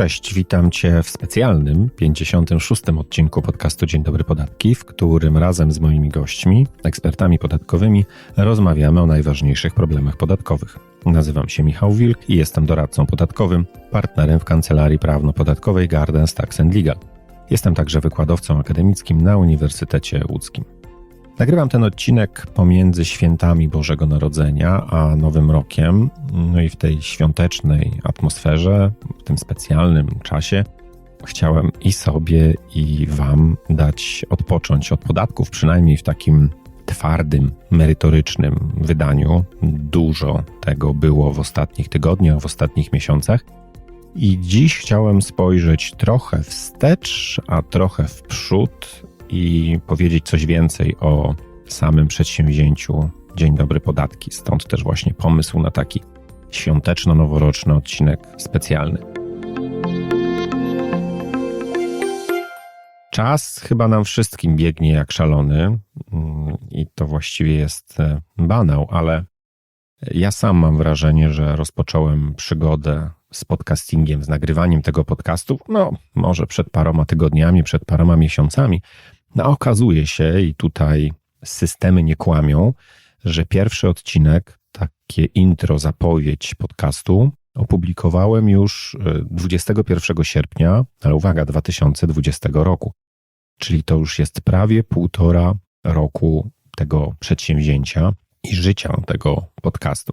Cześć, witam Cię w specjalnym 56. odcinku podcastu Dzień Dobry Podatki, w którym razem z moimi gośćmi, ekspertami podatkowymi, rozmawiamy o najważniejszych problemach podatkowych. Nazywam się Michał Wilk i jestem doradcą podatkowym, partnerem w kancelarii prawno-podatkowej Gardens Tax Legal. Jestem także wykładowcą akademickim na Uniwersytecie Łódzkim. Nagrywam ten odcinek pomiędzy świętami Bożego Narodzenia a Nowym Rokiem. No i w tej świątecznej atmosferze, w tym specjalnym czasie, chciałem i sobie, i Wam dać odpocząć od podatków, przynajmniej w takim twardym, merytorycznym wydaniu. Dużo tego było w ostatnich tygodniach, w ostatnich miesiącach. I dziś chciałem spojrzeć trochę wstecz, a trochę w przód i powiedzieć coś więcej o samym przedsięwzięciu Dzień Dobry Podatki. Stąd też właśnie pomysł na taki świąteczno-noworoczny odcinek specjalny. Czas chyba nam wszystkim biegnie jak szalony mm, i to właściwie jest e, banał, ale ja sam mam wrażenie, że rozpocząłem przygodę z podcastingiem, z nagrywaniem tego podcastu, no może przed paroma tygodniami, przed paroma miesiącami, no okazuje się, i tutaj systemy nie kłamią, że pierwszy odcinek, takie intro, zapowiedź podcastu, opublikowałem już 21 e, sierpnia, ale uwaga, 2020 roku. Czyli to już jest prawie półtora roku tego przedsięwzięcia i życia tego podcastu.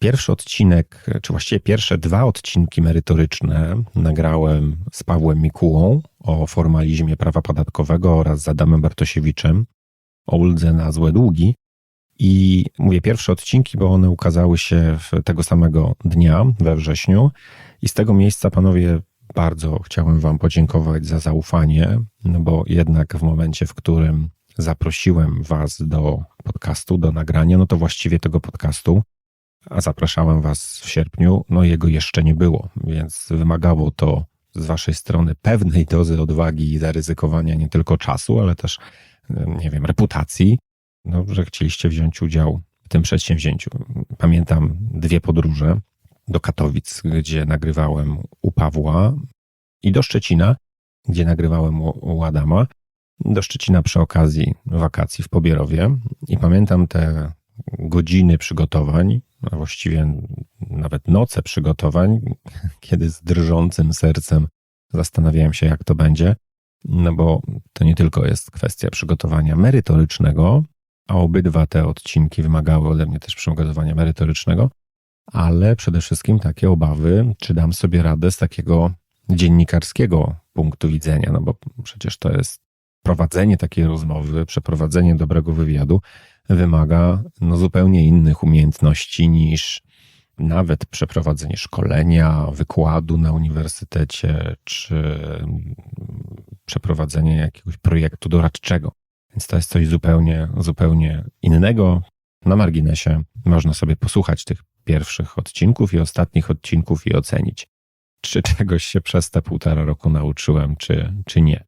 Pierwszy odcinek, czy właściwie pierwsze dwa odcinki merytoryczne nagrałem z Pawłem Mikułą o formalizmie prawa podatkowego oraz z Adamem Bartosiewiczem o uldze na złe długi. I mówię pierwsze odcinki, bo one ukazały się tego samego dnia, we wrześniu. I z tego miejsca, panowie, bardzo chciałem Wam podziękować za zaufanie, no bo jednak w momencie, w którym zaprosiłem Was do podcastu, do nagrania, no to właściwie tego podcastu a zapraszałem Was w sierpniu, no jego jeszcze nie było, więc wymagało to z Waszej strony pewnej dozy odwagi i zaryzykowania nie tylko czasu, ale też, nie wiem, reputacji, no, że chcieliście wziąć udział w tym przedsięwzięciu. Pamiętam dwie podróże do Katowic, gdzie nagrywałem u Pawła i do Szczecina, gdzie nagrywałem u, Adama. Do Szczecina przy okazji wakacji w Pobierowie i pamiętam te godziny przygotowań, a właściwie nawet noce przygotowań, kiedy z drżącym sercem zastanawiałem się, jak to będzie, no bo to nie tylko jest kwestia przygotowania merytorycznego, a obydwa te odcinki wymagały ode mnie też przygotowania merytorycznego, ale przede wszystkim takie obawy, czy dam sobie radę z takiego dziennikarskiego punktu widzenia, no bo przecież to jest prowadzenie takiej rozmowy, przeprowadzenie dobrego wywiadu wymaga no, zupełnie innych umiejętności niż nawet przeprowadzenie szkolenia, wykładu na uniwersytecie, czy przeprowadzenie jakiegoś projektu doradczego. Więc to jest coś zupełnie, zupełnie innego. Na marginesie można sobie posłuchać tych pierwszych odcinków i ostatnich odcinków i ocenić, czy czegoś się przez te półtora roku nauczyłem, czy, czy nie.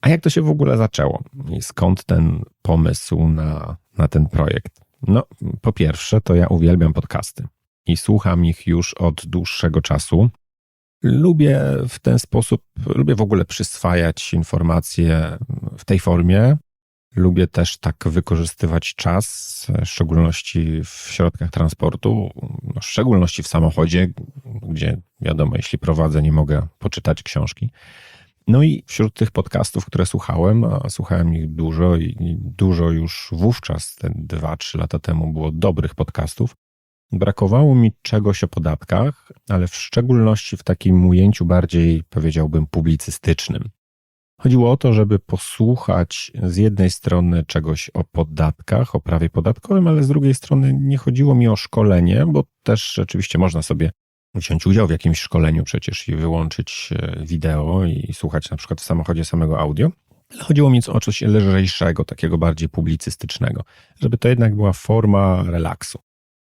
A jak to się w ogóle zaczęło? Skąd ten pomysł na, na ten projekt? No, po pierwsze, to ja uwielbiam podcasty i słucham ich już od dłuższego czasu. Lubię w ten sposób, lubię w ogóle przyswajać informacje w tej formie. Lubię też tak wykorzystywać czas, w szczególności w środkach transportu, no w szczególności w samochodzie, gdzie wiadomo, jeśli prowadzę, nie mogę poczytać książki. No i wśród tych podcastów, które słuchałem, a słuchałem ich dużo i dużo już wówczas, te dwa, trzy lata temu było dobrych podcastów, brakowało mi czegoś o podatkach, ale w szczególności w takim ujęciu bardziej, powiedziałbym, publicystycznym. Chodziło o to, żeby posłuchać z jednej strony czegoś o podatkach, o prawie podatkowym, ale z drugiej strony nie chodziło mi o szkolenie, bo też rzeczywiście można sobie wziąć udział w jakimś szkoleniu przecież i wyłączyć e, wideo i słuchać na przykład w samochodzie samego audio. Chodziło mi o coś lżejszego, takiego bardziej publicystycznego, żeby to jednak była forma relaksu.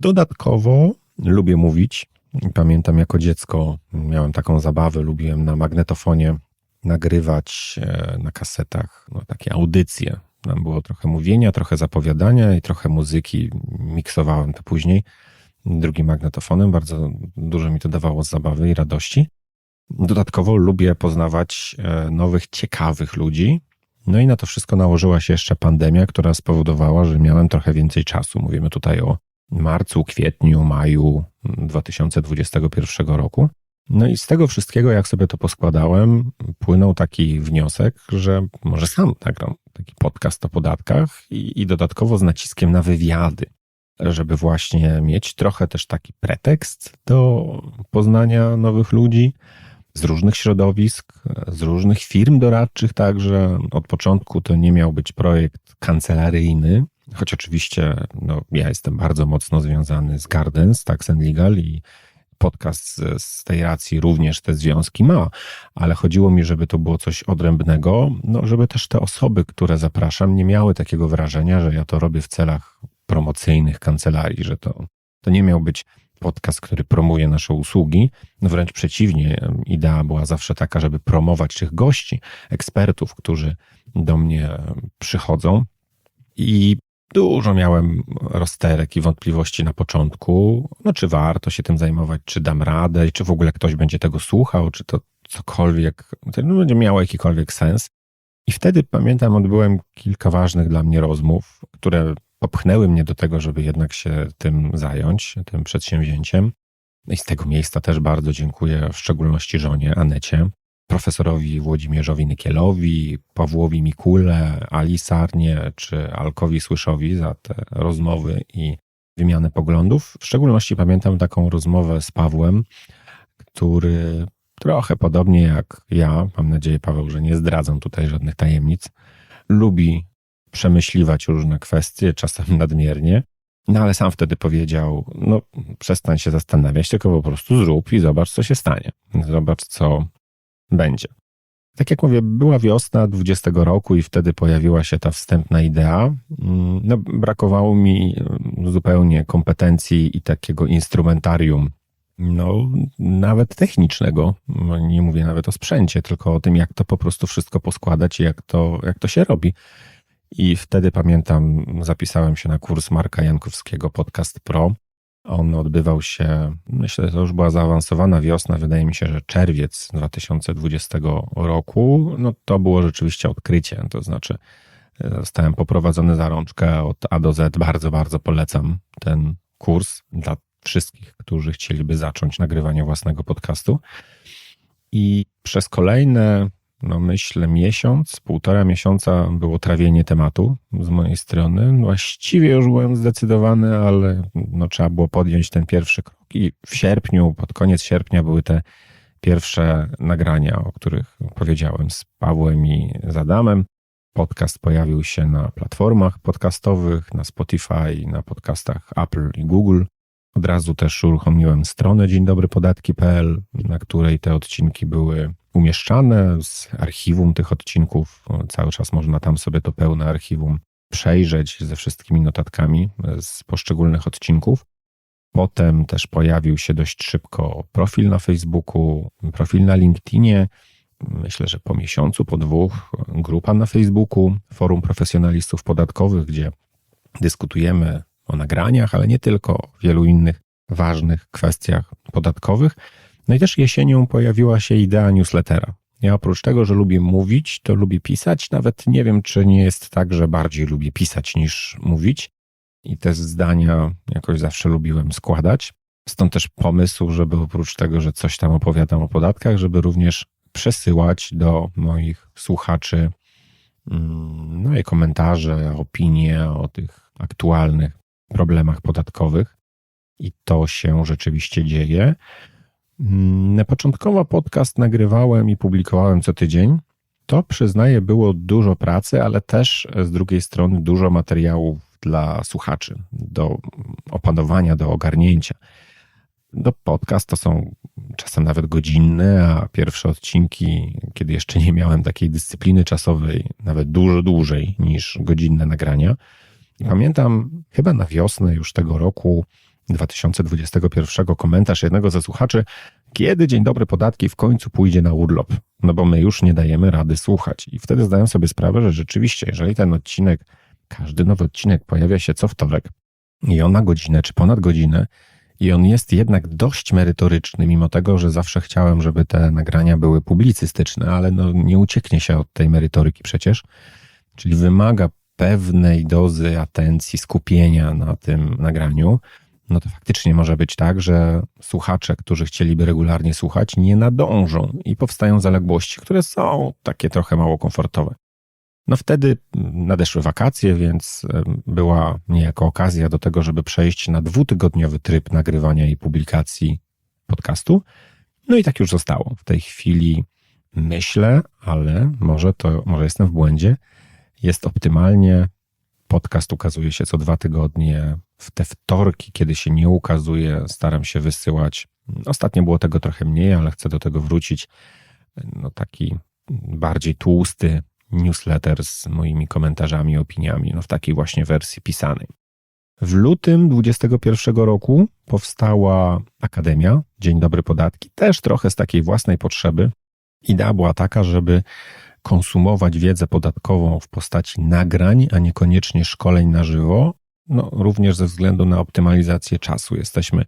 Dodatkowo lubię mówić. Pamiętam jako dziecko miałem taką zabawę, lubiłem na magnetofonie nagrywać e, na kasetach no, takie audycje. Tam było trochę mówienia, trochę zapowiadania i trochę muzyki. Miksowałem to później drugim magnetofonem. Bardzo dużo mi to dawało zabawy i radości. Dodatkowo lubię poznawać e, nowych, ciekawych ludzi. No i na to wszystko nałożyła się jeszcze pandemia, która spowodowała, że miałem trochę więcej czasu. Mówimy tutaj o marcu, kwietniu, maju 2021 roku. No i z tego wszystkiego, jak sobie to poskładałem, płynął taki wniosek, że może sam nagram taki podcast o podatkach i, i dodatkowo z naciskiem na wywiady, żeby właśnie mieć trochę też taki pretekst do poznania nowych ludzi z różnych środowisk, z różnych firm doradczych także. Od początku to nie miał być projekt kancelaryjny, choć oczywiście no, ja jestem bardzo mocno związany z Gardens, Tax and Legal i podcast z tej racji również te związki ma, ale chodziło mi, żeby to było coś odrębnego, no, żeby też te osoby, które zapraszam, nie miały takiego wrażenia, że ja to robię w celach promocyjnych kancelarii, że to, to nie miał być podcast, który promuje nasze usługi. No wręcz przeciwnie, idea była zawsze taka, żeby promować tych gości, ekspertów, którzy do mnie przychodzą. I Dużo miałem rozterek i wątpliwości na początku, no czy warto się tym zajmować, czy dam radę, czy w ogóle ktoś będzie tego słuchał, czy to cokolwiek, no, będzie miało jakikolwiek sens. I wtedy pamiętam, odbyłem kilka ważnych dla mnie rozmów, które popchnęły mnie do tego, żeby jednak się tym zająć, tym przedsięwzięciem. I z tego miejsca też bardzo dziękuję w szczególności żonie Anecie, profesorowi Włodzimierzowi Nykielowi, Pawłowi Mikule, Ali Sarnie czy Alkowi Słyszowi za te rozmowy i wymianę poglądów. W szczególności pamiętam taką rozmowę z Pawłem, który trochę podobnie jak ja, mam nadzieję, Paweł, że nie zdradzam tutaj żadnych tajemnic, lubi przemyśliwać różne kwestie, czasem nadmiernie. No ale sam wtedy powiedział: No, przestań się zastanawiać, tylko po prostu zrób i zobacz, co się stanie. Zobacz, co będzie. Tak jak mówię, była wiosna 20 roku i wtedy pojawiła się ta wstępna idea. No, brakowało mi mm, zupełnie kompetencji i takiego instrumentarium, no, nawet technicznego. No, nie mówię nawet o sprzęcie, tylko o tym, jak to po prostu wszystko poskładać i jak to, jak to się robi. I wtedy pamiętam, zapisałem się na kurs Marka Jankowskiego Podcast Pro on odbywał się, myślę, że to już była zaawansowana wiosna, wydaje mi się, że czerwiec 2020 roku. No to było rzeczywiście odkrycie, to znaczy e, zostałem poprowadzony za rączkę od A do Z. Bardzo, bardzo polecam ten kurs dla wszystkich, którzy chcieliby zacząć nagrywanie własnego podcastu. I przez kolejne no myślę, miesiąc, półtora miesiąca było trawienie tematu z mojej strony. Właściwie już byłem zdecydowany, ale no, trzeba było podjąć ten pierwszy krok. I w sierpniu, pod koniec sierpnia były te pierwsze nagrania, o których powiedziałem z Pawłem i z Adamem. Podcast pojawił się na platformach podcastowych, na Spotify, na podcastach Apple i Google. Od razu też uruchomiłem stronę dzień dobry podatki.pl, na której te odcinki były umieszczane z archiwum tych odcinków. Cały czas można tam sobie to pełne archiwum przejrzeć ze wszystkimi notatkami z poszczególnych odcinków. Potem też pojawił się dość szybko profil na Facebooku, profil na LinkedInie. Myślę, że po miesiącu, po dwóch, grupa na Facebooku, forum profesjonalistów podatkowych, gdzie dyskutujemy o nagraniach, ale nie tylko, o wielu innych ważnych kwestiach podatkowych. No i też jesienią pojawiła się idea newslettera. Ja oprócz tego, że lubię mówić, to lubię pisać. Nawet nie wiem, czy nie jest tak, że bardziej lubię pisać niż mówić. I te zdania jakoś zawsze lubiłem składać. Stąd też pomysł, żeby oprócz tego, że coś tam opowiadam o podatkach, żeby również przesyłać do moich słuchaczy mm, moje komentarze, opinie o tych aktualnych problemach podatkowych. I to się rzeczywiście dzieje. Mm, początkowo podcast nagrywałem i publikowałem co tydzień. To przyznaję, było dużo pracy, ale też z drugiej strony dużo materiałów dla słuchaczy do opanowania, do ogarnięcia. Do podcast to są czasem nawet godzinne, a pierwsze odcinki, kiedy jeszcze nie miałem takiej dyscypliny czasowej, nawet dużo dłużej niż godzinne nagrania. I pamiętam chyba na wiosnę już tego roku 2021 komentarz jednego ze słuchaczy, kiedy Dzień Dobry Podatki w końcu pójdzie na urlop, no bo my już nie dajemy rady słuchać. I wtedy zdaję sobie sprawę, że rzeczywiście, jeżeli ten odcinek, każdy nowy odcinek pojawia się co wtorek i on na godzinę czy ponad godzinę I on jest jednak dość merytoryczny, mimo tego, że zawsze chciałem, żeby te nagrania były publicystyczne, ale no nie ucieknie się od tej merytoryki przecież. Czyli wymaga pewnej dozy atencji, skupienia na tym nagraniu. No to faktycznie może być tak, że słuchacze, którzy chcieliby regularnie słuchać, nie nadążą i powstają zaległości, które są takie trochę mało komfortowe. No wtedy nadeszły wakacje, więc była niejako okazja do tego, żeby przejść na dwutygodniowy tryb nagrywania i publikacji podcastu. No i tak już zostało. W tej chwili myślę, ale może to, może jestem w błędzie. Jest optymalnie. Podcast ukazuje się co dwa tygodnie. W te wtorki, kiedy się nie ukazuje, staram się wysyłać. Ostatnio było tego trochę mniej, ale chcę do tego wrócić. No taki bardziej tłusty newsletter z moimi komentarzami, opiniami, no w takiej właśnie wersji pisanej. W lutym 2021 roku powstała Akademia Dzień Dobry Podatki, też trochę z takiej własnej potrzeby. Idea była taka, żeby konsumować wiedzę podatkową w postaci nagrań, a niekoniecznie szkoleń na żywo, no, również ze względu na optymalizację czasu. Jesteśmy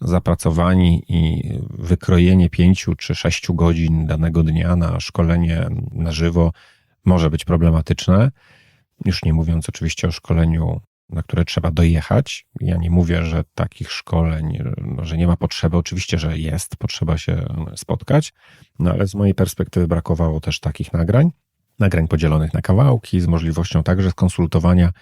zapracowani i wykrojenie pięciu czy sześciu godzin danego dnia na szkolenie na żywo może być problematyczne. Już nie mówiąc oczywiście o szkoleniu, na które trzeba dojechać. Ja nie mówię, że takich szkoleń, no, że nie ma potrzeby. Oczywiście, że jest, potrzeba się spotkać, no ale z mojej perspektywy brakowało też takich nagrań. Nagrań podzielonych na kawałki, z możliwością także skonsultowania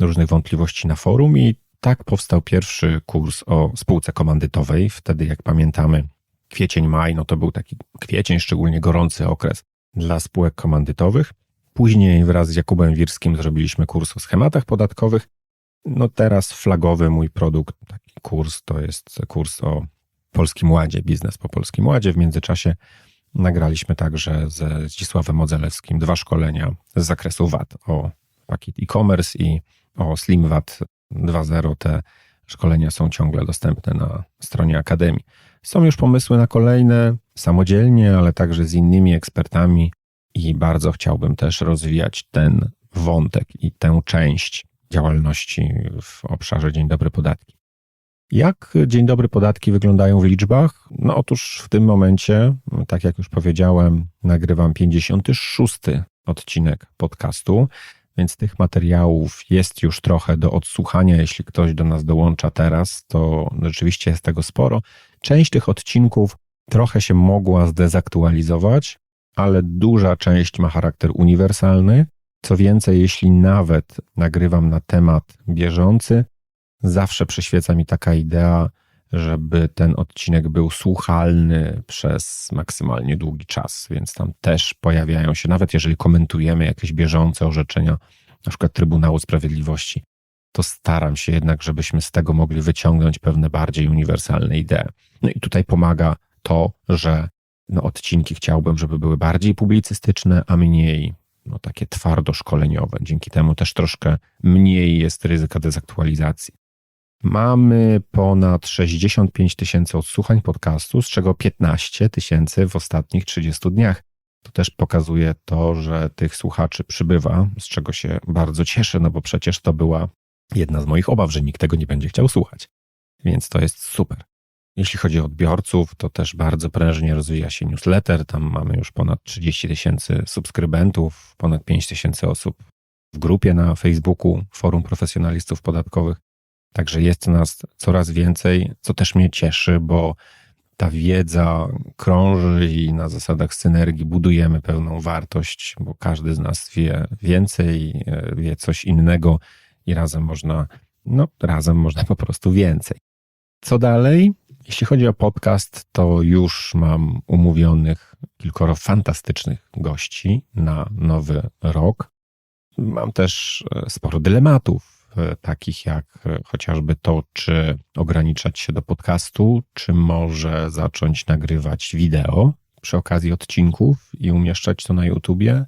różnych wątpliwości na forum i tak powstał pierwszy kurs o spółce komandytowej. Wtedy, jak pamiętamy, kwiecień, maj, no to był taki kwiecień, szczególnie gorący okres dla spółek komandytowych. Później wraz z Jakubem Wirskim zrobiliśmy kurs o schematach podatkowych. No teraz flagowy mój produkt, taki kurs, to jest kurs o Polskim Ładzie, biznes po Polskim Ładzie. W międzyczasie nagraliśmy także ze Zdzisławem Modzelewskim dwa szkolenia z zakresu VAT o pakiet e-commerce i o Slim VAT 2.0. Te szkolenia są ciągle dostępne na stronie Akademii. Są już pomysły na kolejne samodzielnie, ale także z innymi ekspertami i bardzo chciałbym też rozwijać ten wątek i tę część działalności w obszarze Dzień Dobry Podatki. Jak Dzień Dobry Podatki wyglądają w liczbach? No otóż w tym momencie, tak jak już powiedziałem, nagrywam 56 odcinek podcastu, więc tych materiałów jest już trochę do odsłuchania. Jeśli ktoś do nas dołącza teraz, to rzeczywiście jest tego sporo. Część tych odcinków trochę się mogła zdezaktualizować, ale duża część ma charakter uniwersalny. Co więcej, jeśli nawet nagrywam na temat bieżący, zawsze przyświeca mi taka idea, żeby ten odcinek był słuchalny przez maksymalnie długi czas, więc tam też pojawiają się, nawet jeżeli komentujemy jakieś bieżące orzeczenia, na przykład Trybunału Sprawiedliwości, to staram się jednak, żebyśmy z tego mogli wyciągnąć pewne bardziej uniwersalne idee. No i tutaj pomaga to, że no, odcinki chciałbym, żeby były bardziej publicystyczne, a mniej no, takie twardo szkoleniowe. Dzięki temu też troszkę mniej jest ryzyka dezaktualizacji. Mamy ponad 65 tysięcy odsłuchań podcastu, z czego 15 tysięcy w ostatnich 30 dniach. To też pokazuje to, że tych słuchaczy przybywa, z czego się bardzo cieszę, no bo przecież to była jedna z moich obaw, że nikt tego nie będzie chciał słuchać. Więc to jest super. Jeśli chodzi o odbiorców, to też bardzo prężnie rozwija się newsletter. Tam mamy już ponad 30 tysięcy subskrybentów, ponad 5 tysięcy osób w grupie na Facebooku Forum Profesjonalistów Podatkowych. Także jest nas coraz więcej, co też mnie cieszy, bo ta wiedza krąży i na zasadach synergii budujemy pełną wartość, bo każdy z nas wie więcej, wie coś innego i razem można, no, razem można po prostu więcej. Co dalej? Jeśli chodzi o podcast, to już mam umówionych kilkoro fantastycznych gości na nowy rok. Mam też e, sporo dylematów, e, takich jak e, chociażby to, czy ograniczać się do podcastu, czy może zacząć nagrywać wideo przy okazji odcinków i umieszczać to na YouTubie,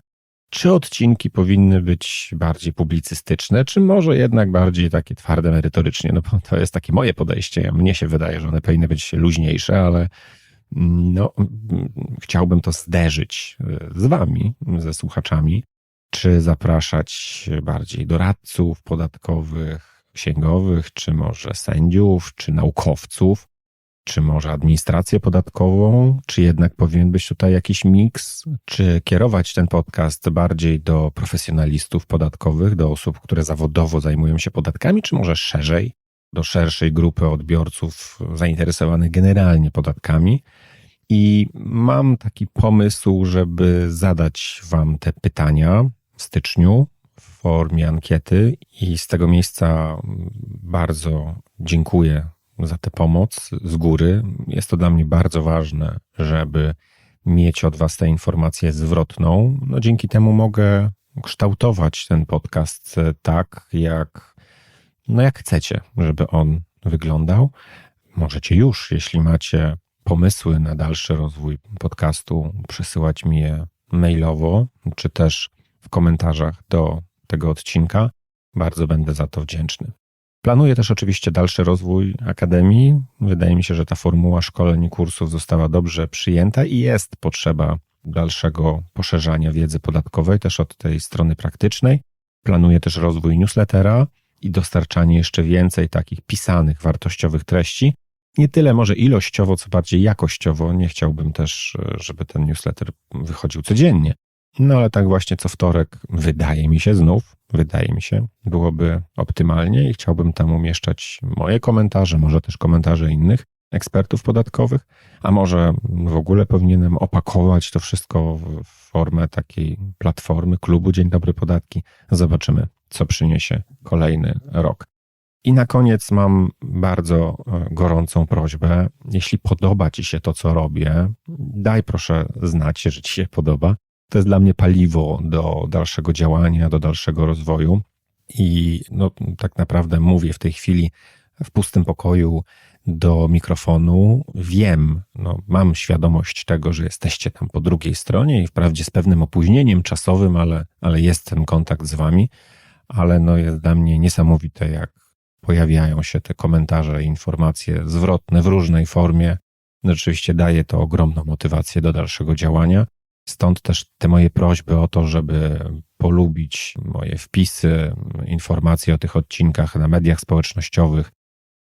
czy odcinki powinny być bardziej publicystyczne, czy może jednak bardziej takie twarde merytorycznie? No to jest takie moje podejście. Mnie się wydaje, że one powinny być luźniejsze, ale mm, no, mm, chciałbym to zderzyć e, z wami, ze słuchaczami. Czy zapraszać bardziej doradców podatkowych, księgowych, czy może sędziów, czy naukowców, czy może administrację podatkową, czy jednak powinien być tutaj jakiś miks, czy kierować ten podcast bardziej do profesjonalistów podatkowych, do osób, które zawodowo zajmują się podatkami, czy może szerzej, do szerszej grupy odbiorców zainteresowanych generalnie podatkami. I mam taki pomysł, żeby zadać Wam te pytania w styczniu w formie ankiety, i z tego miejsca bardzo dziękuję za tę pomoc z góry. Jest to dla mnie bardzo ważne, żeby mieć od Was tę informację zwrotną. No, dzięki temu mogę kształtować ten podcast tak, jak, no jak chcecie, żeby on wyglądał. Możecie już, jeśli macie pomysły na dalszy rozwój podcastu, przesyłać mi je mailowo, czy też w komentarzach do tego odcinka. Bardzo będę za to wdzięczny. Planuję też oczywiście dalszy rozwój Akademii. Wydaje mi się, że ta formuła szkoleń i kursów została dobrze przyjęta i jest potrzeba dalszego poszerzania wiedzy podatkowej, też od tej strony praktycznej. Planuję też rozwój newslettera i dostarczanie jeszcze więcej takich pisanych, wartościowych treści. Nie tyle może ilościowo, co bardziej jakościowo. Nie chciałbym też, żeby ten newsletter wychodził codziennie. No ale tak właśnie co wtorek, wydaje mi się znów, wydaje mi się, byłoby optymalnie i chciałbym tam umieszczać moje komentarze, może też komentarze innych ekspertów podatkowych, a może w ogóle powinienem opakować to wszystko w formę takiej platformy klubu Dzień Dobry Podatki. Zobaczymy, co przyniesie kolejny rok. I na koniec mam bardzo e, gorącą prośbę. Jeśli podoba Ci się to, co robię, daj proszę znać, że Ci się podoba. To jest dla mnie paliwo do dalszego działania, do dalszego rozwoju. I no, tak naprawdę mówię w tej chwili w pustym pokoju do mikrofonu. Wiem, no, mam świadomość tego, że jesteście tam po drugiej stronie i wprawdzie z pewnym opóźnieniem czasowym, ale, ale jest ten kontakt z wami. Ale no, jest dla mnie niesamowite, jak pojawiają się te komentarze, informacje zwrotne w różnej formie. Oczywiście daje to ogromną motywację do dalszego działania. Stąd też te moje prośby o to, żeby polubić moje wpisy, informacje o tych odcinkach na mediach społecznościowych,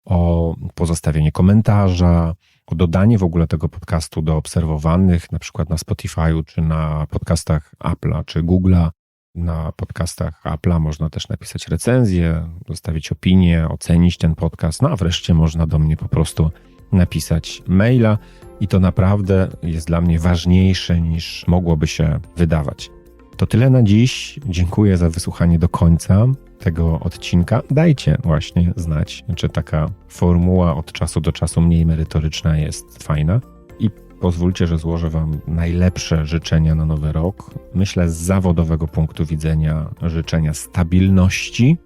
o pozostawienie komentarza, o dodanie w ogóle tego podcastu do obserwowanych, na przykład na Spotify'u, czy na podcastach Apple'a, czy Google'a. Na podcastach Apple'a można też napisać recenzję, zostawić opinię, ocenić ten podcast, no a wreszcie można do mnie po prostu napisać maila i to naprawdę jest dla mnie ważniejsze niż mogłoby się wydawać. To tyle na dziś. Dziękuję za wysłuchanie do końca tego odcinka. Dajcie właśnie znać, czy taka formuła od czasu do czasu mniej merytoryczna jest fajna. I pozwólcie, że złożę Wam najlepsze życzenia na nowy rok. Myślę z zawodowego punktu widzenia życzenia stabilności,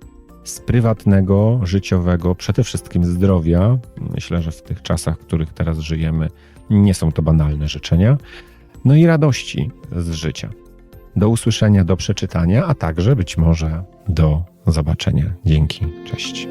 z prywatnego, życiowego, przede wszystkim zdrowia. Myślę, że w tych czasach, w których teraz żyjemy, nie są to banalne życzenia. No i radości z życia. Do usłyszenia, do przeczytania, a także być może do zobaczenia. Dzięki. Cześć.